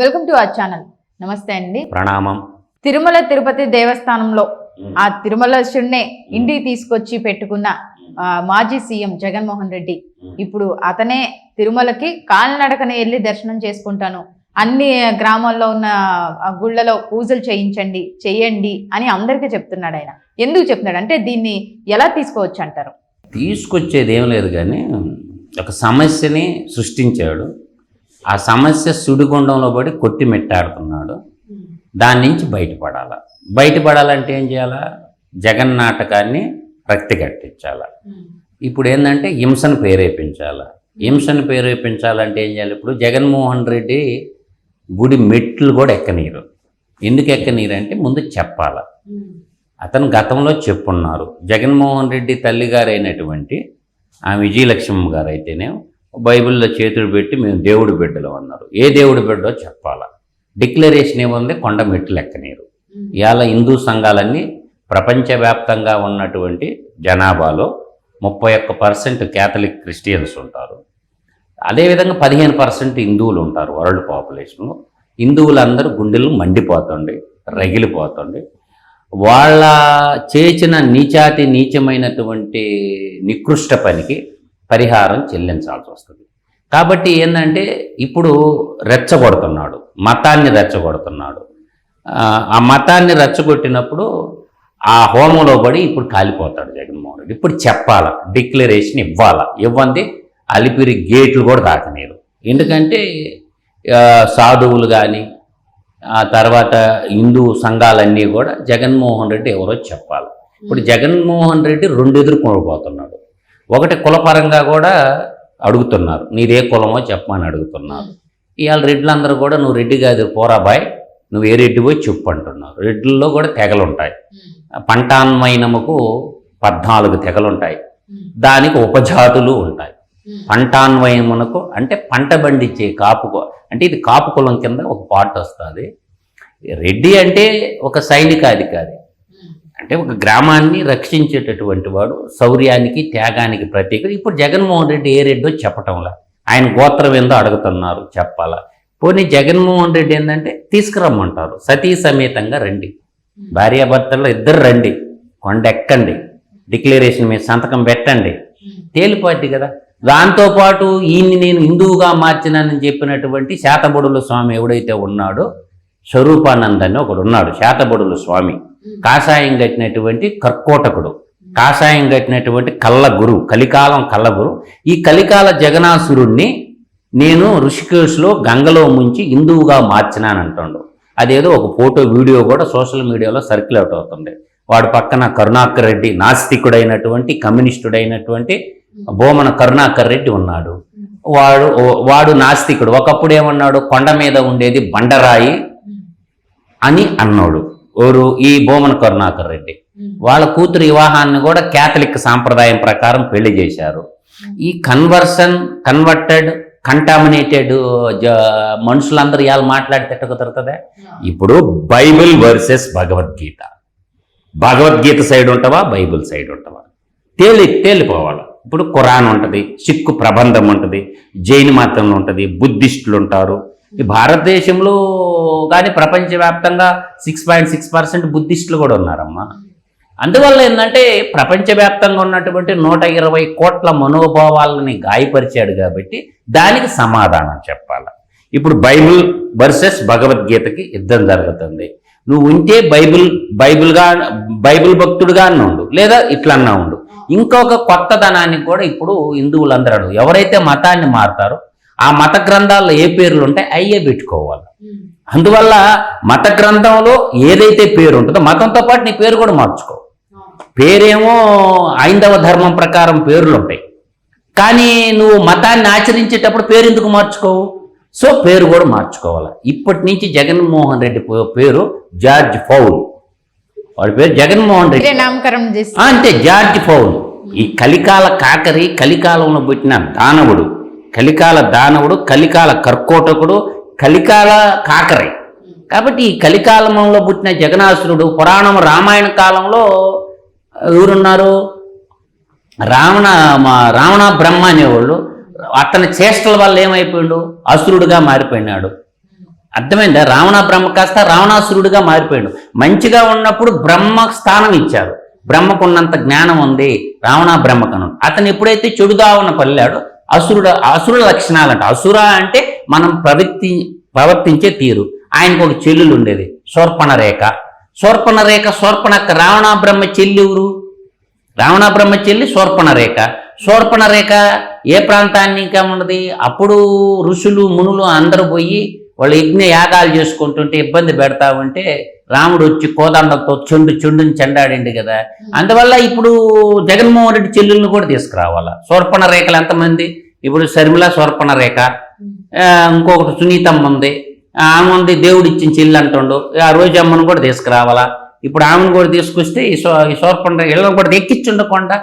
Welcome to our channel. నమస్తే అండి. ప్రణామం. తిరుమల తిరుపతి దేవస్థానంలో ఆ తిరుమలశుడినే ఇంటికి తీసుకొచ్చి పెట్టుకున్న మాజీ సీఎం జగన్మోహన్ రెడ్డి. ఇప్పుడు అతనే తిరుమలకి కాలినడకనే వెళ్ళి దర్శనం చేసుకుంటాను. అన్ని గ్రామాల్లో ఉన్న గుళ్ళలో పూజలు చేయించండి చేయండి అని అందరికీ చెప్తున్నాడు ఆయన. ఎందుకు చెప్తున్నాడు? అంటే దీన్ని ఎలా తీసుకోవచ్చు అంటారు తీసుకొచ్చేది ఏం లేదు కానీ ఒక సమస్యని సృష్టించాడు. ఆ సమస్య సుడిగుండంలో పడి కొట్టి మెట్టాడుతున్నాడు. దాని నుంచి బయటపడాల. బయటపడాలంటే ఏం చేయాలా? జగన్ నాటకాన్ని రక్తి కట్టించాల. ఇప్పుడు ఏంటంటే హింసను ప్రేరేపించాల. హింసను ప్రేరేపించాలంటే ఏం చేయాలి? ఇప్పుడు జగన్మోహన్ రెడ్డి గుడి మెట్లు కూడా ఎక్కనీరు. ఎందుకు ఎక్కనీరు అంటే ముందు చెప్పాల. అతను గతంలో చెప్పున్నారు. జగన్మోహన్ రెడ్డి తల్లిగారైనటువంటి ఆ విజయలక్ష్మి గారు అయితేనే బైబిల్లో చేతులు పెట్టి మేము దేవుడి బిడ్డలు అన్నారు. ఏ దేవుడి బిడ్డో చెప్పాలా? డిక్లరేషన్ ఏముంది? కొండ మెట్లు ఎక్కనీరు. ఇవాళ హిందూ సంఘాలన్నీ ప్రపంచవ్యాప్తంగా ఉన్నటువంటి జనాభాలో ముప్పై ఒక్క పర్సెంట్ క్యాథలిక్ క్రిస్టియన్స్ ఉంటారు. అదేవిధంగా పదిహేను పర్సెంట్ హిందువులు ఉంటారు వరల్డ్ పాపులేషన్లో. హిందువులందరూ గుండెలు మండిపోతుండే రగిలిపోతుండే. వాళ్ళ చేసిన నీచాతి నీచమైనటువంటి నికృష్ట పనికి పరిహారం చెల్లించాల్సి వస్తుంది. కాబట్టి ఏంటంటే ఇప్పుడు రెచ్చగొడుతున్నాడు. మతాన్ని రెచ్చగొడుతున్నాడు. ఆ, మతాన్ని రెచ్చగొట్టినప్పుడు ఆ హోమంలో పడి ఇప్పుడు కాలిపోతాడు జగన్మోహన్ రెడ్డి. ఇప్పుడు చెప్పాల డిక్లరేషన్ ఇవ్వాల. ఇవ్వంది అలిపిరి గేట్లు కూడా దాకనీరు ఎందుకంటే సాధువులు కానీ ఆ తర్వాత హిందూ సంఘాలన్నీ కూడా జగన్మోహన్ రెడ్డి ఎవరో చెప్పాలి. ఇప్పుడు జగన్మోహన్ రెడ్డి రెండు ఎదుర్కోబోతున్నాడు ఒకటి కులపరంగా కూడా అడుగుతున్నారు. నీదే కులమో చెప్పమని అడుగుతున్నారు. ఇవాళ రెడ్లందరూ కూడా నువ్వు రెడ్డి కాదు పోరా బాయ్. నువ్వు ఏ రెడ్డి పోయి చెప్పు అంటున్నారు. రెడ్లలో కూడా తెగలు ఉంటాయి పంటాన్వయనముకు పద్నాలుగు తెగలుంటాయి. దానికి ఉపజాతులు ఉంటాయి. పంటాన్వయమునకు అంటే పంట పండించే కాపు అంటే ఇది కాపు కులం కింద ఒక పార్ట్ వస్తుంది. రెడ్డి అంటే ఒక సైనికాధికారి అంటే ఒక గ్రామాన్ని రక్షించేటటువంటి వాడు శౌర్యానికి త్యాగానికి ప్రత్యేక ఇప్పుడు జగన్మోహన్ రెడ్డి ఏ రెడ్డో చెప్పటంలా. ఆయన గోత్రం ఏందో అడుగుతున్నారు చెప్పాలా. పోనీ జగన్మోహన్ రెడ్డి ఏంటంటే తీసుకురమ్మంటారు. సతీ సమేతంగా రండి. భార్యాభర్తల్లో ఇద్దరు రండి. కొండ ఎక్కండి. డిక్లరేషన్ మీద సంతకం పెట్టండి. తేలిపాటి కదా. దాంతోపాటు ఈయన్ని నేను హిందువుగా మార్చినానని చెప్పినటువంటి శాతబడుల స్వామి ఎవడైతే ఉన్నాడో స్వరూపానందని అని ఒకడు ఉన్నాడు శాతబడుల స్వామి. కాషాయం కట్టినటువంటి కర్కోటకుడు. కాషాయం కట్టినటువంటి కళ్ళ గురు కలికాలం కళ్ళ గురు ఈ కలికాల జగనాసురుణ్ణి నేను ఋషికేశ్లో గంగలో ముంచి హిందువుగా మార్చినానంటాడు. అదేదో ఒక ఫోటో వీడియో కూడా సోషల్ మీడియాలో సర్క్యులేట్ అవుతుంది వాడు పక్కన కరుణాకర్ రెడ్డి నాస్తికుడైనటువంటి కమ్యూనిస్టుడైనటువంటి బోమన కరుణాకర్ రెడ్డి ఉన్నాడు. వాడు వాడు నాస్తికుడు. ఒకప్పుడు ఏమన్నాడు కొండ మీద ఉండేది బండరాయి అని అన్నాడు. ఎవరు? ఈ బోమన కరుణాకర్ రెడ్డి. వాళ్ళ కూతురు వివాహాన్ని కూడా క్యాథలిక్ సాంప్రదాయం ప్రకారం పెళ్ళి చేశారు. ఈ కన్వర్షన్ కన్వర్టెడ్ కంటామినేటెడ్ మనుషులందరూ ఇవాళ మాట్లాడితే కుదురుతుందా? ఇప్పుడు Bible versus Bhagavad Gita. Bhagavad Gita side ఉంటావా? బైబిల్ సైడ్ ఉంటావా? తేలి తేలిపోవాలి. ఇప్పుడు ఖురాన్ ఉంటుంది సిక్కు ప్రబంధం ఉంటుంది జైన్ మతంలో ఉంటుంది బుద్ధిస్టులు ఉంటారు. ఈ భారతదేశంలో కానీ ప్రపంచవ్యాప్తంగా సిక్స్ పాయింట్ సిక్స్ పర్సెంట్ బుద్ధిస్టులు కూడా ఉన్నారమ్మా. అందువల్ల ఏంటంటే ప్రపంచవ్యాప్తంగా ఉన్నటువంటి నూట ఇరవై కోట్ల మనోభావాలని గాయపరిచాడు కాబట్టి దానికి సమాధానం చెప్పాలి. ఇప్పుడు బైబిల్ వర్సెస్ భగవద్గీతకి యుద్ధం జరుగుతుంది. నువ్వు ఉంటే బైబిల్ బైబిల్గా బైబిల్ భక్తుడుగా ఉండు లేదా ఇట్లన్నా ఉండు. ఇంకొక కొత్తదనానికి కూడా ఇప్పుడు హిందువులందరూ అడుగు. ఎవరైతే మతాన్ని మారుతారో ఆ మత గ్రంథాల్లో ఏ పేర్లు ఉంటాయి అయ్యే పెట్టుకోవాలి. అందువల్ల మత గ్రంథంలో ఏదైతే పేరు ఉంటుందో మతంతో పాటు నీ పేరు కూడా మార్చుకో. పేరేమో ఐందవ ధర్మం ప్రకారం పేర్లు ఉంటాయి. కానీ నువ్వు మతాన్ని ఆచరించేటప్పుడు పేరు ఎందుకు మార్చుకోవు సో పేరు కూడా మార్చుకోవాలి. ఇప్పటి నుంచి జగన్మోహన్ రెడ్డి పేరు జార్జ్ ఫౌల్ వాడి పేరు జగన్మోహన్ రెడ్డి. నామకరణం అంతే జార్జ్ ఫౌల్ ఈ కలికాల కాకరి కలికాలంలో పుట్టిన దానవుడు. కలికాల దానవుడు కలికాల కర్కోటకుడు కలికాల కాకరై. కాబట్టి ఈ కలికాలంలో పుట్టిన జగనాసురుడు పురాణం రామాయణ కాలంలో ఎవరున్నారు? రావణ మా రావణ బ్రహ్మ అనేవాళ్ళు. అతని చేష్టల వల్ల ఏమైపోయాడు? అసురుడుగా మారిపోయినాడు. అర్థమైందా? రావణ బ్రహ్మ కాస్త రావణాసురుడుగా మారిపోయాడు. మంచిగా ఉన్నప్పుడు బ్రహ్మ స్థానం ఇచ్చారు. బ్రహ్మకున్నంత జ్ఞానం ఉంది. రావణ బ్రహ్మకను. అతను ఎప్పుడైతే చెడుదావన పల్లాడో అసురుడు అసురుల లక్షణాలు అంట అసుర అంటే మనం ప్రవర్తి ప్రవర్తించే తీరు. ఆయనకు ఒక చెల్లెలు ఉండేది. శోర్పణ రేఖ. శోర్పణ రేఖ శోర్పణ రావణ బ్రహ్మ చెల్లి ఎవరు? రావణ బ్రహ్మ చెల్లి శోర్పణ రేఖ. శోర్పణ రేఖ ఏ ప్రాంతానికి ఉన్నది? అప్పుడు ఋషులు మునులు అందరూ పోయి వాళ్ళు యజ్ఞ యాగాలు చేసుకుంటుంటే ఇబ్బంది పెడతా ఉంటే రాముడు వచ్చి కోదండంతో చెండు చెండుని చెండాడిండు కదా. అందువల్ల ఇప్పుడు జగన్మోహన్ రెడ్డి చెల్లెల్ని కూడా తీసుకురావాలా? స్వర్పణ రేఖలు ఎంతమంది? ఇప్పుడు శర్మిల స్వర్పణ రేఖ ఇంకొకటి సునీతమ్మ ఉంది. ఆమె ఉంది దేవుడు ఇచ్చిన చెల్లి అంటుండు. ఆ రోజు అమ్మను కూడా తీసుకురావాలా? ఇప్పుడు ఆమెను కూడా తీసుకొస్తే ఈ సో ఈ శోర్పణ ఇళ్ళను కూడా ఎక్కించుండకుండా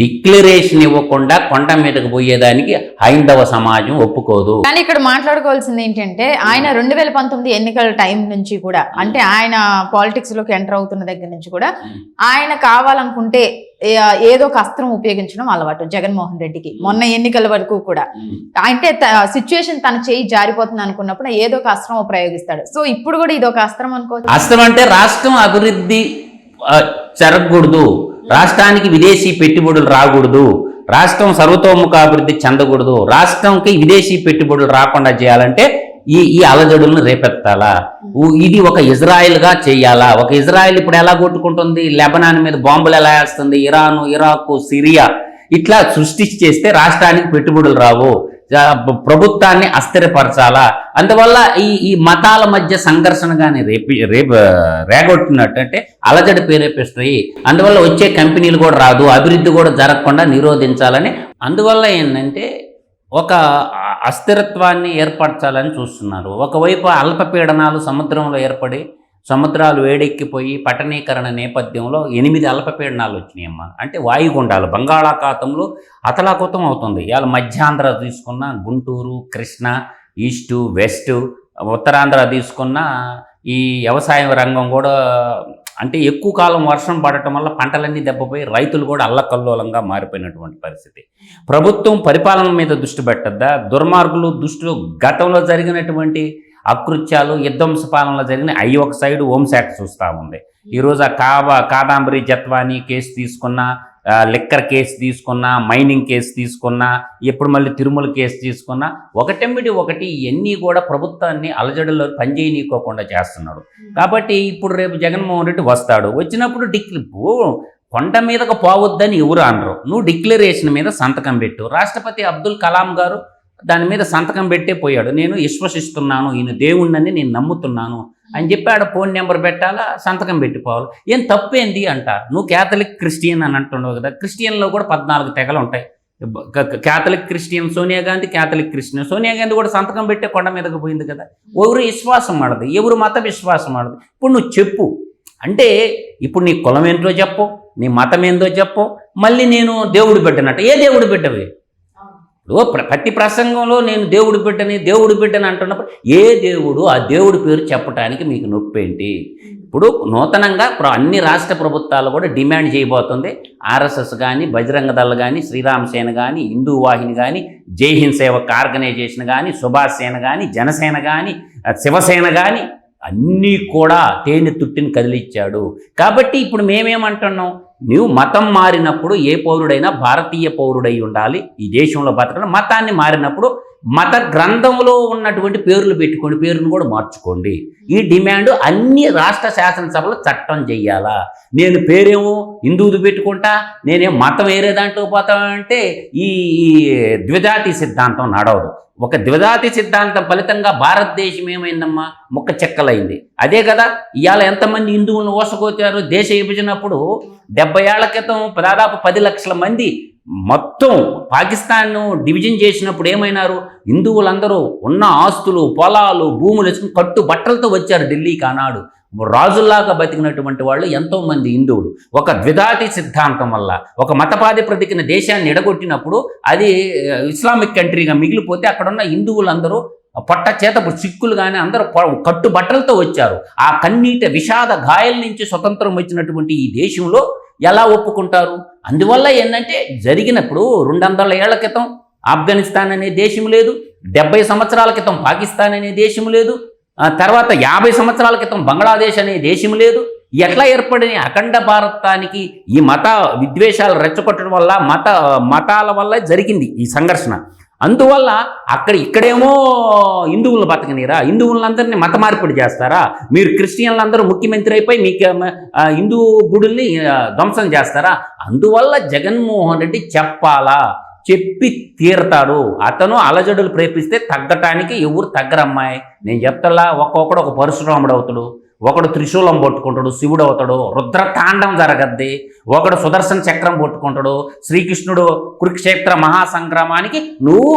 డిక్లరేషన్ ఇవ్వకుండా కొండ మీదకు పోయేదానికి హైందవ సమాజం ఒప్పుకోదు. కానీ ఇక్కడ మాట్లాడుకోవాల్సింది ఏంటంటే ఆయన రెండు వేల పంతొమ్మిది ఎన్నికల టైం నుంచి కూడా అంటే ఆయన పాలిటిక్స్లోకి ఎంటర్ అవుతున్న దగ్గర నుంచి కూడా ఆయన కావాలనుకుంటే ఏదో ఒక అస్త్రం ఉపయోగించడం అలవాటు జగన్మోహన్ రెడ్డికి మొన్న ఎన్నికల వరకు కూడా. అంటే సిచ్యువేషన్ తన చేయి జారిపోతుంది అనుకున్నప్పుడు ఏదో ఒక అస్త్రం ప్రయోగిస్తాడు. సో ఇప్పుడు కూడా ఇది ఒక అస్త్రం అనుకోవచ్చు అస్తం అంటే రాష్ట్రం అభివృద్ధి జరగకూడదు. రాష్ట్రానికి విదేశీ పెట్టుబడులు రాకూడదు. రాష్ట్రం సర్వతోముఖ అభివృద్ధి చెందకూడదు. రాష్ట్రంకి విదేశీ పెట్టుబడులు రాకుండా చేయాలంటే ఈ ఈ అలజడులను రేపెత్తాలా? ఇది ఒక ఇజ్రాయెల్గా చేయాలా? ఒక ఇజ్రాయెల్ ఇప్పుడు ఎలా కొట్టుకుంటుంది? లెబనాన్ మీద బాంబులు ఎలా వేస్తుంది? ఇరాను ఇరాకు సిరియా ఇట్లా సృష్టించి చేస్తే రాష్ట్రానికి పెట్టుబడులు రావు. ప్రభుత్వాన్ని అస్థిరపరచాలా? అందువల్ల ఈ ఈ మతాల మధ్య సంఘర్షణ కానీ రేపి రేపు రేగొట్టినట్టు అంటే అలజడి ప్రేరేపిస్తాయి అందువల్ల వచ్చే కంపెనీలు కూడా రాదు అభివృద్ధి కూడా జరగకుండా నిరోధించాలని. అందువల్ల ఏంటంటే ఒక అస్థిరత్వాన్ని ఏర్పరచాలని చూస్తున్నారు. ఒకవైపు అల్పపీడనాలు సముద్రంలో ఏర్పడి సముద్రాలు వేడెక్కిపోయి పట్టణీకరణ నేపథ్యంలో ఎనిమిది అల్పపీడనాలు వచ్చినాయమ్మా. అంటే వాయుగుండాలు బంగాళాఖాతంలో అతలాకుతం అవుతుంది. ఇవాళ మధ్యాంధ్ర తీసుకున్న గుంటూరు కృష్ణ ఈస్టు వెస్ట్ ఉత్తరాంధ్ర తీసుకున్న ఈ వ్యవసాయ రంగం కూడా అంటే ఎక్కువ కాలం వర్షం పడటం వల్ల పంటలన్నీ దెబ్బపోయి రైతులు కూడా అల్లకల్లోలంగా మారిపోయినటువంటి పరిస్థితి. ప్రభుత్వం పరిపాలన మీద దృష్టి పెట్టద్దా? దుర్మార్గులు దృష్టిలో గతంలో జరిగినటువంటి అకృత్యాలు యుద్ధంశ పాలనలో జరిగిన అవి ఒక సైడు హోంశాఖ చూస్తూ ఉంది. ఈరోజు ఆ కాబా కాదాంబరి జత్వాని కేసు తీసుకున్న లిక్కర్ కేసు తీసుకున్న మైనింగ్ కేసు తీసుకున్న ఇప్పుడు మళ్ళీ తిరుమల కేసు తీసుకున్న ఒకటెంబడి ఒకటి ఇవన్నీ కూడా ప్రభుత్వాన్ని అలజడుల్లో పనిచేయనీకోకుండా చేస్తున్నాడు. కాబట్టి ఇప్పుడు రేపు జగన్మోహన్ రెడ్డి వస్తాడు. వచ్చినప్పుడు డిక్లే కొండ మీదకు పోవద్దని ఎవరు అనరు. నువ్వు డిక్లరేషన్ మీద సంతకం పెట్టు. రాష్ట్రపతి అబ్దుల్ కలాం గారు దాని మీద సంతకం పెట్టే పోయాడు. నేను విశ్వసిస్తున్నాను ఈయన దేవుణ్ణని నేను నమ్ముతున్నాను అని చెప్పి ఆడ ఫోన్ నెంబర్ పెట్టాలా సంతకం పెట్టిపోవాలి. ఏం తప్పేంది అంట. నువ్వు కేథలిక్ క్రిస్టియన్ అని అంటున్నావు కదా క్రిస్టియన్లో కూడా పద్నాలుగు తెగలు ఉంటాయి. Catholic Catholic Christian Sonia Gandhi Catholic Christian. Sonia Gandhi కూడా సంతకం పెట్టే కొండ మీదకి పోయింది కదా. ఎవరు విశ్వాసం ఆడదు ఎవరు మత విశ్వాసం ఆడదు ఇప్పుడు నువ్వు చెప్పు. అంటే ఇప్పుడు నీ కులం ఏంటో చెప్పు నీ మతం ఏందో చెప్పు మళ్ళీ నేను దేవుడు పెట్టినట్టు ఏ దేవుడు పెట్టవే ఇప్పుడు ప్ర- ప్రతి ప్రసంగంలో నేను దేవుడు బిడ్డని దేవుడు బిడ్డని అంటున్నప్పుడు ఏ దేవుడు ఆ దేవుడి పేరు చెప్పడానికి మీకు నొప్పి ఏంటి ఇప్పుడు నూతనంగా అన్ని రాష్ట్ర ప్రభుత్వాలు కూడా డిమాండ్ చేయబోతుంది. ఆర్ఎస్ఎస్ కానీ బజరంగ దళ కానీ శ్రీరామ్ సేన కానీ హిందూ వాహిని కానీ జై హింద్ సేవక్ ఆర్గనైజేషన్ కానీ సుభాష్ సేన కానీ జనసేన కానీ శివసేన కానీ అన్నీ కూడా తేనె తుట్టిని కదిలిచ్చాడు. కాబట్టి ఇప్పుడు మేమేమంటున్నాం? నువ్వు మతం మారినప్పుడు ఏ పౌరుడైనా భారతీయ పౌరుడై ఉండాలి. ఈ దేశంలో బతకడం మతాన్ని మారినప్పుడు మత గ్రంథంలో ఉన్నటువంటి పేర్లు పెట్టుకోండి పేరును కూడా మార్చుకోండి. ఈ డిమాండ్ అన్ని రాష్ట్ర శాసనసభలో చట్టం చెయ్యాలా? నేను పేరేమో హిందువుది పెట్టుకుంటా నేనేం మతం వేరే దాంట్లో పోతానంటే ఈ ఈ ద్విజాతి సిద్ధాంతం నడవదు. ఒక ద్విజాతి సిద్ధాంతం ఫలితంగా భారతదేశం ఏమైందమ్మా? ముక్క చెక్కలైంది. అదే కదా ఇవాళ ఎంతమంది హిందువులను ఓసకొచ్చారు దేశ విభజనప్పుడు డెబ్బై ఏళ్ళ క్రితం దాదాపు పది లక్షల మంది మొత్తం పాకిస్తాన్ను డివిజన్ చేసినప్పుడు ఏమైనారు? హిందువులందరూ ఉన్న ఆస్తులు పొలాలు భూములు వేసుకుని కట్టు బట్టలతో వచ్చారు ఢిల్లీకి ఆనాడు. రాజుల్లాగా బతికినటువంటి వాళ్ళు ఎంతో మంది హిందువులు. ఒక ద్విధాతి సిద్ధాంతం వల్ల ఒక మతపాది ప్రతికిన దేశాన్ని ఎడగొట్టినప్పుడు అది ఇస్లామిక్ కంట్రీగా మిగిలిపోతే అక్కడున్న హిందువులందరూ పొట్ట చేతపు సిక్కులు కానీ అందరూ కట్టు బట్టలతో వచ్చారు. ఆ కన్నీట విషాద గాయల నుంచి స్వతంత్రం వచ్చినటువంటి ఈ దేశంలో ఎలా ఒప్పుకుంటారు? అందువల్ల ఏంటంటే జరిగినప్పుడు రెండు వందల ఏళ్ళ క్రితం ఆఫ్ఘనిస్తాన్ అనే దేశం లేదు డెబ్బై సంవత్సరాల క్రితం పాకిస్తాన్ అనే దేశం లేదు తర్వాత యాభై సంవత్సరాల క్రితం బంగ్లాదేశ్ అనే దేశం లేదు. ఎట్లా ఏర్పడిన అఖండ భారతానికి ఈ మత విద్వేషాలు రెచ్చగొట్టడం వల్ల మత మతాల వల్ల జరిగింది ఈ సంఘర్షణ. అందువల్ల అక్కడ ఇక్కడేమో హిందువులను బతకనీరా? హిందువులందరినీ మత మార్పిడి చేస్తారా? మీరు క్రిస్టియన్లందరూ ముఖ్యమంత్రి అయిపోయి మీకు హిందూ గుడుల్ని ధ్వంసం చేస్తారా? అందువల్ల జగన్మోహన్ రెడ్డి చెప్పాలా? చెప్పి తీరతాడు. అతను అలజడులు ప్రేపిస్తే తగ్గటానికి ఎవరు తగ్గరమ్మాయి? నేను చెప్తలా ఒక్కొక్కడు ఒక పరశురాముడు అవుతాడు ఒకడు త్రిశూలం పట్టుకుంటాడు శివుడు అవుతాడు రుద్రతాండం జరగద్ది ఒకడు సుదర్శన చక్రం పట్టుకుంటాడు శ్రీకృష్ణుడు కురుక్షేత్ర మహాసంగ్రామానికి నువ్వు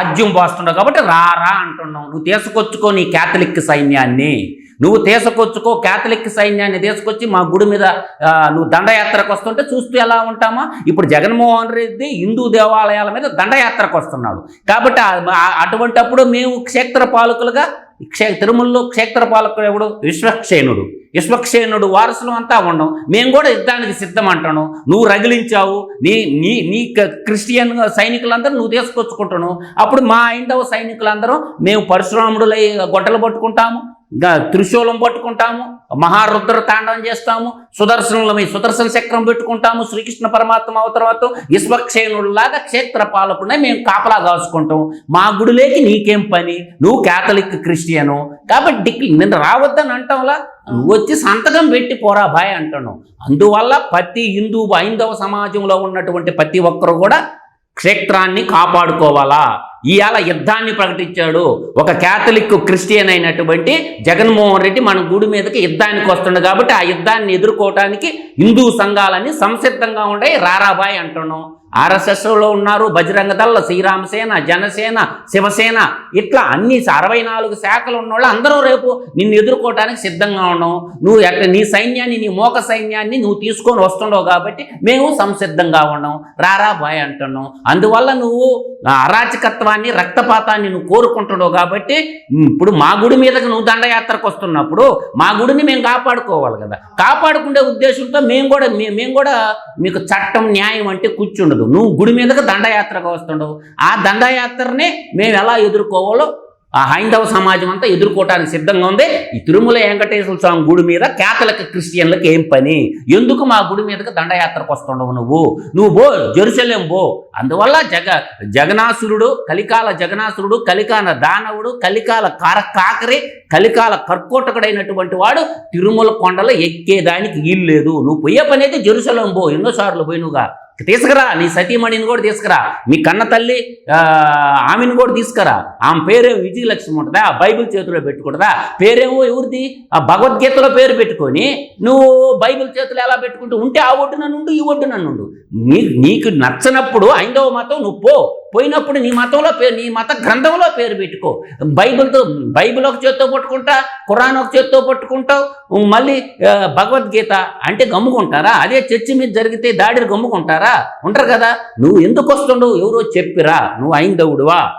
ఆజ్యం పోస్తున్నావు కాబట్టి రా రా అంటున్నావు. నువ్వు తీసుకొచ్చుకో నీ క్యాథలిక్ సైన్యాన్ని. నువ్వు తీసుకొచ్చుకో క్యాథలిక్ సైన్యాన్ని తీసుకొచ్చి మా గుడి మీద నువ్వు దండయాత్రకు వస్తుంటే చూస్తూ ఎలా ఉంటామా? ఇప్పుడు జగన్మోహన్ రెడ్డి హిందూ దేవాలయాల మీద దండయాత్రకు వస్తున్నాడు. కాబట్టి అటువంటప్పుడు మేము క్షేత్ర పాలకులుగా క్షే తిరుమలలో క్షేత్ర పాలకుడు ఎవడు? విశ్వక్షేణుడు. విశ్వక్షేణుడు వారసులు అంతా ఉండం. మేము కూడా యుద్ధానికి సిద్ధం అంటాను. నువ్వు రగిలించావు. నీ నీ నీ క- క్రిస్టియన్ సైనికులందరూ నువ్వు తీసుకొచ్చుకుంటాను అప్పుడు మా ఐందవ సైనికులందరూ మేము పరశురాముడులై గొడ్డలు పట్టుకుంటాము. త్రిశూలం పట్టుకుంటాము మహారుద్ర తాండవం చేస్తాము సుదర్శనుల మీ సుదర్శన చక్రం పెట్టుకుంటాము శ్రీకృష్ణ పరమాత్మ అవతరవాత విశ్వక్షేణుడిలాగా క్షేత్ర పాలకునే మేము కాపలా కాసుకుంటాం మా గుడిలోకి నీకేం పని? నువ్వు క్యాథలిక్ క్రిస్టియను. కాబట్టి డిక్లి నేను రావద్దని అంటాంలా? నువ్వు వచ్చి సంతకం పెట్టి పోరా బాయ్ అంటాను. అందువల్ల ప్రతి హిందూ హైందవ సమాజంలో ఉన్నటువంటి ప్రతి ఒక్కరు కూడా క్షేత్రాన్ని కాపాడుకోవాలా? ఇవాళ యుద్ధాన్ని ప్రకటించాడు ఒక క్యాథలిక్ క్రిస్టియన్ అయినటువంటి జగన్మోహన్ రెడ్డి మన గుడి మీదకి యుద్ధానికి వస్తుండు కాబట్టి ఆ యుద్ధాన్ని ఎదుర్కోవటానికి హిందూ సంఘాలన్నీ సంసిద్ధంగా ఉండే రారాబాయ్ అంటున్నాం. ఆర్ఎస్ఎస్లో ఉన్నారు బజరంగ దళ శ్రీరామసేన జనసేన శివసేన ఇట్లా అన్ని అరవై నాలుగు శాఖలు ఉన్నవాళ్ళు అందరూ రేపు నిన్ను ఎదుర్కోవటానికి సిద్ధంగా ఉన్నాం. నువ్వు ఎక్కడ నీ సైన్యాన్ని నీ మోక సైన్యాన్ని నువ్వు తీసుకొని వస్తుండవు కాబట్టి మేము సంసిద్ధంగా ఉన్నాం. రారా బాయ్ అంటున్నాం. అందువల్ల నువ్వు అరాచకత్వాన్ని రక్తపాతాన్ని నువ్వు కోరుకుంటున్నావు కాబట్టి ఇప్పుడు మా గుడి మీదకి నువ్వు దండయాత్రకు వస్తున్నప్పుడు మా గుడిని మేము కాపాడుకోవాలి కదా. కాపాడుకునే ఉద్దేశంతో మేము కూడా మేము కూడా మీకు చట్టం న్యాయం అంటే కూర్చుండదు. నువ్వు గుడి మీదకి దండయాత్రకు వస్తుండవు. ఆ దండయాత్రని మేము ఎలా ఎదుర్కోవాలో ఆ హైందవ సమాజం అంతా ఎదుర్కోవటానికి సిద్ధంగా ఉంది. ఈ తిరుమల వెంకటేశ్వర స్వామి గుడి మీద కేథలిక్ క్రిస్టియన్లకు ఏం పని? ఎందుకు మా గుడి మీదకి దండయాత్రకు వస్తుండవు నువ్వు? నువ్వు బో జెరూసలేం బో అందువల్ల జగ జగనాసురుడు కలికాల జగనాసురుడు కలికాల దానవుడు కలికాల కార కాకరి కలికాల కర్కోటకుడైనటువంటి వాడు తిరుమల కొండలో ఎక్కేదానికి వీలు నువ్వు పోయే పని అయితే జెరూసలేం బో ఎన్నోసార్లు పోయినుగా తీసుకురా నీ సతీమణిని కూడా తీసుకురా మీ కన్న తల్లి ఆమెను కూడా తీసుకురా. ఆమె పేరేమో విజయలక్ష్మి ఉంటుందా? బైబిల్ చేతిలో పెట్టుకుంటుందా? పేరేమో ఎవరిది? ఆ భగవద్గీతలో పేరు పెట్టుకొని నువ్వు బైబిల్ చేతిలో ఎలా పెట్టుకుంటూ ఉంటే ఆ ఒడ్డున నుండు ఈ ఒడ్డున నుండు నీకు నచ్చనప్పుడు ఐందవ మతం నువ్వు పో. పోయినప్పుడు నీ మతంలో పేరు నీ మత గ్రంథంలో పేరు పెట్టుకో. బైబిల్తో బైబిల్ ఒక చేత్తో పట్టుకుంటా ఖురాన్ ఒక చేత్తో పట్టుకుంటావు మళ్ళీ భగవద్గీత అంటే గమ్ముకుంటారా? అదే చర్చి మీద జరిగితే దాడిని గమ్ముకుంటారా? ఉంటారు కదా? నువ్వు ఎందుకు వస్తుండవు? ఎవరో చెప్పిరా నువ్వు ఐందవుడువా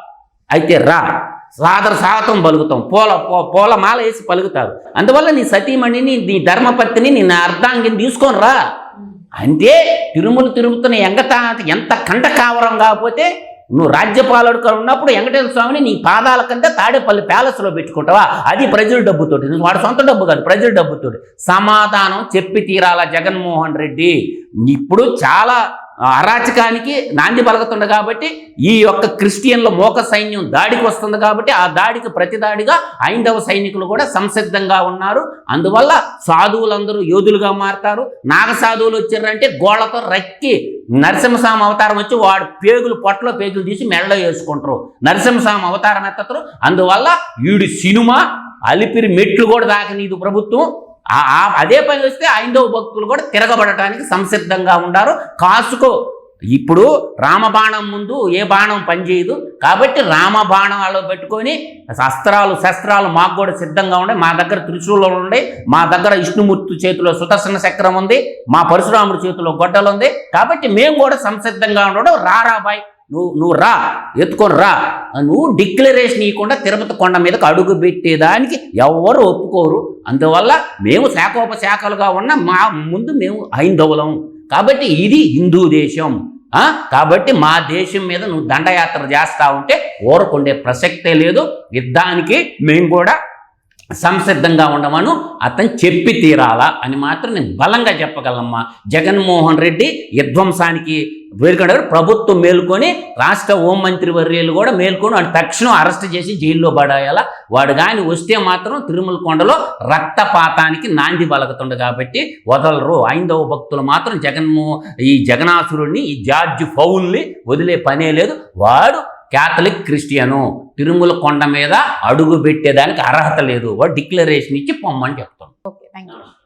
అయితే రా. సాదర సాగతం పలుకుతాం. పూల పో- పూల మాల వేసి పలుకుతారు. అందువల్ల నీ సతీమణిని నీ ధర్మపత్తిని నీ అర్ధాంగిని తీసుకొని రా. అంటే తిరుమల తిరుగుతున్న ఎంగతా ఎంత కంట కావరం కాకపోతే నువ్వు రాజ్యపాలకుడు ఉన్నప్పుడు వెంకటేశ్వర స్వామిని నీ పాదాల కింద తాడేపల్లి ప్యాలెస్లో పెట్టుకుంటావా? అది ప్రజల డబ్బుతోటి. నువ్వు వాడు సొంత డబ్బు కాదు ప్రజల డబ్బుతోటి. సమాధానం చెప్పి తీరాల జగన్మోహన్ రెడ్డి. ఇప్పుడు చాలా అరాచకానికి నాంది పలుకుతుంది కాబట్టి ఈ యొక్క క్రిస్టియన్ల మోక సైన్యం దాడికి వస్తుంది కాబట్టి ఆ దాడికి ప్రతి దాడిగా ఐందవ సైనికులు కూడా సంసిద్ధంగా ఉన్నారు. అందువల్ల సాధువులందరూ యోధులుగా మారతారు. నాగ సాధువులు వచ్చారంటే గోళ్ళతో రక్కి నరసింహస్వామి అవతారం వచ్చి వాడు పేగులు పొట్టలో పేగులు తీసి మెడలో వేసుకుంటారు. నరసింహస్వామి అవతారం ఎత్తరు అందువల్ల వీడి సినిమా అలిపిరి మెట్లు కూడా దాకనీదు ప్రభుత్వం. ఆ- అదే పని వస్తే ఐందవ భక్తులు కూడా తిరగబడటానికి సంసిద్ధంగా ఉండారు. కాసుకో. ఇప్పుడు రామబాణం ముందు ఏ బాణం పనిచేయదు కాబట్టి రామబాణాలు పెట్టుకొని అస్త్రాలు శస్త్రాలు మాకు కూడా సిద్ధంగా ఉండే. మా దగ్గర త్రిశూలం ఉండే మా దగ్గర విష్ణుమూర్తి చేతిలో సుదర్శన చక్రం ఉంది. మా పరశురాముడి చేతిలో గొడ్డలు ఉంది. కాబట్టి మేము కూడా సంసిద్ధంగా ఉండడం. రారా బాయ్. నువ్వు నువ్వు రా. ఎత్తుకొని రా. నువ్వు డిక్లరేషన్ ఇవ్వకుండా తిరుపతి కొండ మీదకి అడుగు పెట్టేదానికి ఎవరు ఒప్పుకోరు. అందువల్ల మేము శాఖోపశాఖలుగా ఉన్న మా ముందు మేము హైందవులం. కాబట్టి ఇది హిందూ దేశం. కాబట్టి మా దేశం మీద నువ్వు దండయాత్ర చేస్తా ఉంటే ఊరకుండే ప్రసక్తే లేదు. యుద్ధానికి మేము కూడా సంసిద్ధంగా ఉండమను అతను చెప్పి తీరాలా అని మాత్రం నేను బలంగా చెప్పగలమ్మా జగన్మోహన్ రెడ్డి విధ్వంసానికి వేరుకడారు ప్రభుత్వం మేల్కొని రాష్ట్ర హోంమంత్రి వర్యులు కూడా మేల్కొని వాడు తక్షణం అరెస్ట్ చేసి జైల్లో పడేయాలా? వాడు కానీ వస్తే మాత్రం తిరుమల కొండలో రక్తపాతానికి నాంది పలకుతుండు కాబట్టి వదలరు. ఐందవ భక్తులు మాత్రం జగన్మో ఈ జగనాసురుడిని ఈ జార్జ్ ఫౌల్ని వదిలే పనే లేదు. వాడు క్యాథలిక్ క్రిస్టియను తిరుమల కొండ మీద అడుగు పెట్టేదానికి అర్హత లేదు. వాడు డిక్లరేషన్ ఇచ్చి పొమ్మని చెప్తాం ఓకే థ్యాంక్ యూ